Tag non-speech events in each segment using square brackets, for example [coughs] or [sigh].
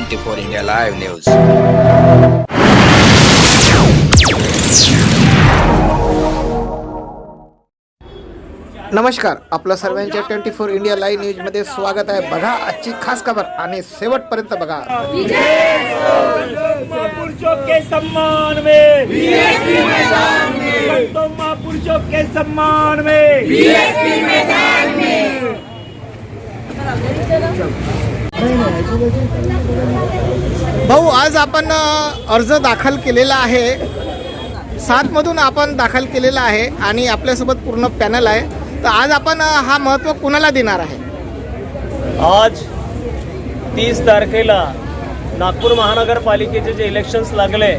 Twenty four India live news. नमस्कार आपलं सर्वांच्या ट्वेंटी फोर इंडिया लाईव्ह न्यूजमध्ये स्वागत आहे. बघा आजची खास खबर आणि शेवटपर्यंत बघा. महापुरुषों के सम्मान में संतों महापुरुषों के सम्मान में भाऊ आज आपण अर्ज दाखल केलेला आहे. सातमधून आपण दाखल केलेला आहे आणि आपल्यासोबत पूर्ण पॅनल आहे. तर आज आपण हा महत्त्व कुणाला देणार आहे? आज तीस तारखेला नागपूर महानगरपालिकेचे जे इलेक्शन्स लागले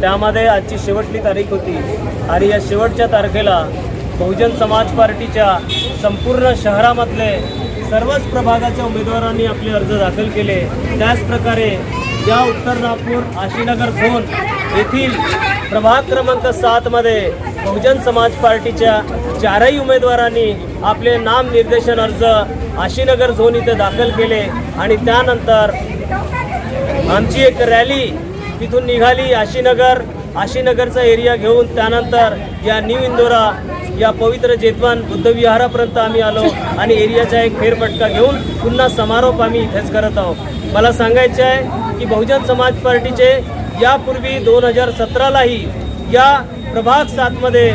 त्यामध्ये आजची शेवटची तारीख होती. आणि या शेवटच्या तारखेला बहुजन समाज पार्टीच्या संपूर्ण शहरामधले सर्वच प्रभागाच्या उमेदवारांनी आपले अर्ज दाखल केले. त्याचप्रकारे या उत्तर नागपूर आशीनगर झोन येथील प्रभाग क्रमांक सातमध्ये बहुजन समाज पार्टीच्या चारही उमेदवारांनी आपले नाम निर्देशन अर्ज आशीनगर झोन इथे दाखल केले आणि त्यानंतर आमची एक रॅली तिथून निघाली आशीनगर. आशीनगरचा एरिया घेऊन त्यानंतर या न्यू इंदोरा या पवित्र जेतवान बुद्धविहारापर्यंत आम्ही आलो आणि एरियाचा एक फेरफटका घेऊन पुन्हा समारोप आम्ही इथेच करत आहोत. मला सांगायचे आहे की बहुजन समाज पार्टीचे यापूर्वी दोन हजार सतरालाही या प्रभाग सातमध्ये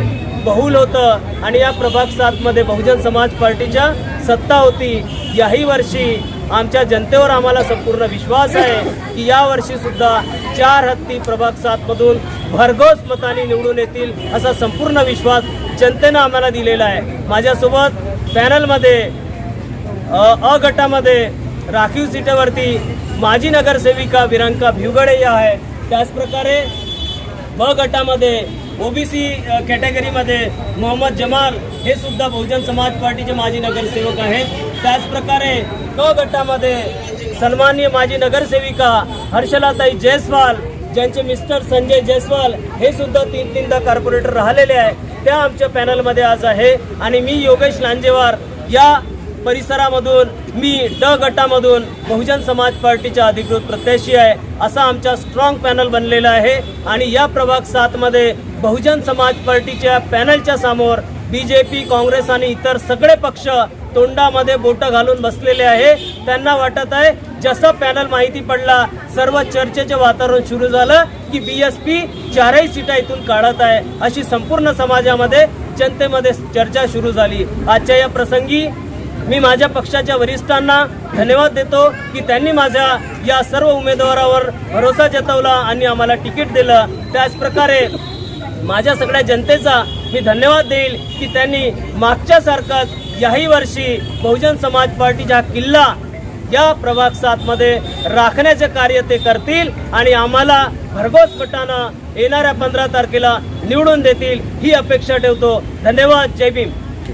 बहुल होतं. आणि या प्रभाग सातमध्ये बहुजन समाज पार्टीच्या सत्ता होती. याही वर्षी आमच्या जनतेवर आम्हाला संपूर्ण विश्वास आहे की या वर्षी सुद्धा चार हत्ती प्रभाग सातमधून भरघोस मताने निवडून येतील असा संपूर्ण विश्वास जनतेनं आम्हाला दिलेला आहे. माझ्यासोबत पॅनलमध्ये अ गटामध्ये राखीव सीटेवरती माजी नगरसेविका विरांका भिवगडे या आहे. त्याचप्रकारे ब गटामध्ये ओबीसी कॅटेगरीमध्ये मोहम्मद जमाल हे सुद्धा बहुजन समाज पार्टीचे माजी नगरसेवक आहेत. त्याचप्रकारे क गटामध्ये सन्माननीय माजी नगरसेविका हर्षलाताई जयस्वाल ज्यांचे मिस्टर संजय जयस्वाल हे सुद्धा तीन तीनदा कॉर्पोरेटर राहिलेले आहे त्या आमच्या पॅनलमध्ये आज आहे. आणि मी योगेश लांजेवार या परिसरामधून मी ड गटामधून बहुजन समाज पार्टीचा अधिकृत प्रत्याशी आहे असा आमचा स्ट्रॉंग पॅनल बनलेला आहे. आणि या प्रभाग सातमध्ये बहुजन समाज पार्टीच्या पॅनलच्या समोर बी जे पी काँग्रेस आणि इतर सगळे पक्ष तोंडामध्ये बोटं घालून बसलेले आहे. त्यांना वाटत आहे जसं पॅनल माहिती पडला सर्व चर्चेचे वातावरण सुरू झालं की बी एस पी चारही सीटा इथून काढत आहे. अशी संपूर्ण समाजामध्ये जनतेमध्ये चर्चा सुरू झाली. आजच्या या प्रसंगी मी माझ्या पक्षाच्या वरिष्ठांना धन्यवाद देतो की त्यांनी माझ्या या सर्व उमेदवारावर भरोसा जतवला आणि आम्हाला तिकीट दिलं. त्याचप्रकारे माझ्या सगळ्या जनतेचा मी धन्यवाद देईल की त्यांनी मागच्यासारखाच याही वर्षी बहुजन समाज पार्टीचा किल्ला या प्रभाग सातमध्ये राखण्याचे कार्य ते करतील आणि आम्हाला भरघोस मटानं येणाऱ्या पंधरा तारखेला निवडून देतील ही अपेक्षा ठेवतो. धन्यवाद. जय भीम.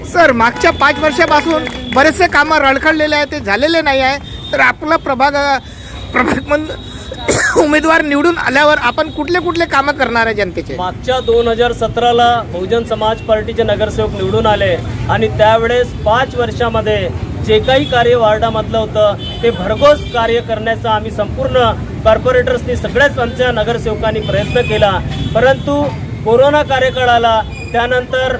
सर मागच्या पाच वर्षापासून बरेचसे कामं रडखडलेले आहे ते झालेले नाही आहे. तर आपला प्रभाग प्रभाग [coughs] उमेदवार निवडून आल्यावर आपण कुठले कुठले कामं करणार आहे जनतेचे? मागच्या दोन हजार सतराला बहुजन समाज पार्टीचे नगरसेवक निवडून आले आणि त्यावेळेस पाच वर्षामध्ये जे काही कार्य वार्डामधलं होतं ते भरघोस कार्य करण्याचा आम्ही संपूर्ण कॉर्पोरेटर्सनी सगळ्याच आमच्या नगरसेवकांनी प्रयत्न केला. परंतु कोरोना कार्यकाळ आला त्यानंतर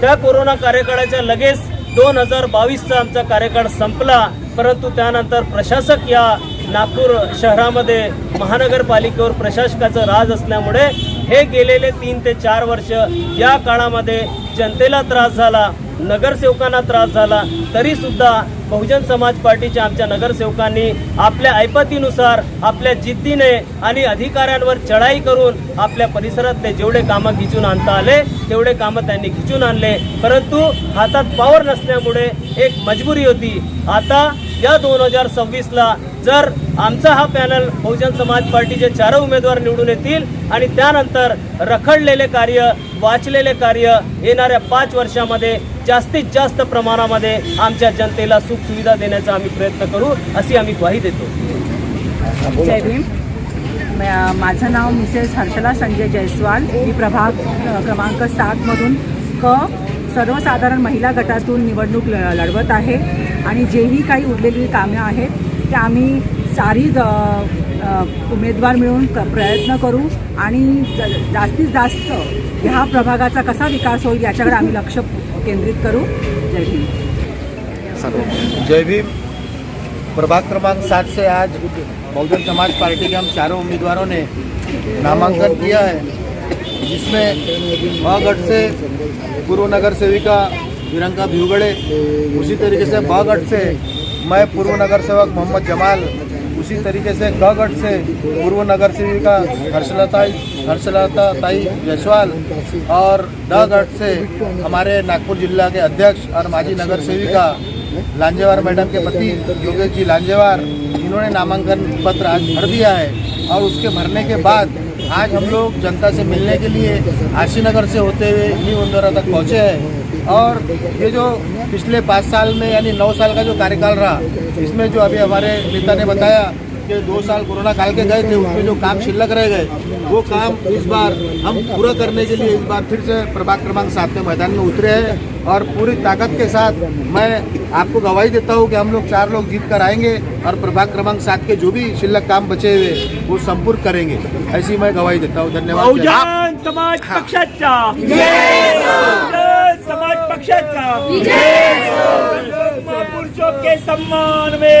त्या कोरोना कार्यकाळाच्या लगेच दोन हजार बावीसचा आमचा कार्यकाळ संपला. परंतु त्यानंतर प्रशासक या नागपूर शहरामध्ये महानगरपालिकेवर प्रशासकाचं राज असल्यामुळे हे गेलेले तीन ते चार वर्ष या काळामध्ये जनतेला त्रास झाला नगरसेवकांना त्रास झाला तरीसुद्धा बहुजन समाज पार्टीच्या आमच्या नगरसेवकांनी आपल्या ऐपतीनुसार आपल्या जिद्दीने आणि अधिकाऱ्यांवर चढाई करून आपल्या परिसरातले जेवढे कामं खिचून आणता आले तेवढे कामं त्यांनी खिचून आणले. परंतु हातात पॉवर नसल्यामुळे एक मजबुरी होती. आता या दोन हजार सव्वीसला जर आमचा हा पॅनल बहुजन समाज पार्टीचे चार उमेदवार निवडून येतील आणि त्यानंतर रखडलेले कार्य वाचलेले कार्य येणाऱ्या पाच वर्षामध्ये जास्तीत जास्त प्रमाणामध्ये आमच्या जनतेला सुख सुविधा देण्याचा आम्ही प्रयत्न करू अशी आम्ही ग्वाही देतो. जय भीम. माझं नाव मिसेस हर्षला संजय जयस्वाल. मी प्रभाग क्रमांक सातमधून क सर्वसाधारण महिला गटातून निवडणूक ल- लढवत आहे. आणि जेही काही उरलेली कामं आहेत ते आम्ही सारी उमेदवार मिळून क- प्रयत्न करू आणि जास्तीत जास्त ह्या प्रभागाचा कसा विकास होईल याच्याकडे आम्ही लक्ष केंद्रित करू. जय भीम. जय भीम. प्रभाग क्रमांक सात से आज बहुजन समाज पार्टी के हम चारों उम्मीदवारों ने नामांकन किया है जिसमें बगढ़ से पूर्व नगर सेविका विरंका भिवगड़े उसी तरीके से बागढ़ से मैं पूर्व नगर सेवक मोहम्मद जमाल, उसी तरीके से गगढ़ से पूर्व नगर सेविका हर्षलता हर्षलता ताई जायसवाल और डगढ़ से हमारे नागपुर जिला के अध्यक्ष और माजी नगर सेविका लांजेवार मैडम के पति योगेश जी लांजेवार, इन्होंने नामांकन पत्र आज भर दिया है और उसके भरने के बाद आज हम लोग जनता से मिलने के लिए आशीनगर से होते हुए न्यू इंदौरा तक पहुँचे हैं। और ये जो पिछले पाँच साल में यानी नौ साल का जो कार्यकाल रहा, इसमें जो अभी हमारे नेता ने बताया कि दो साल कोरोना काल के गए थे उसमें जो काम शिल्लक रह गए वो काम इस बार हम पूरा करने के लिए इस बार फिर से प्रभाग क्रमांक सात में मैदान में उतरे हैं और पूरी ताकत के साथ मैं आपको गवाही देता हूँ कि हम लोग चार लोग जीत कर आएँगे और प्रभाग क्रमांक सात के जो भी शिल्लक काम बचे हुए वो संपूर्ण करेंगे। ऐसी मैं गवाही देता हूँ। धन्यवाद। समाज पक्षाचा। समाज पक्षाचा। महापुरुषों के सम्मान में।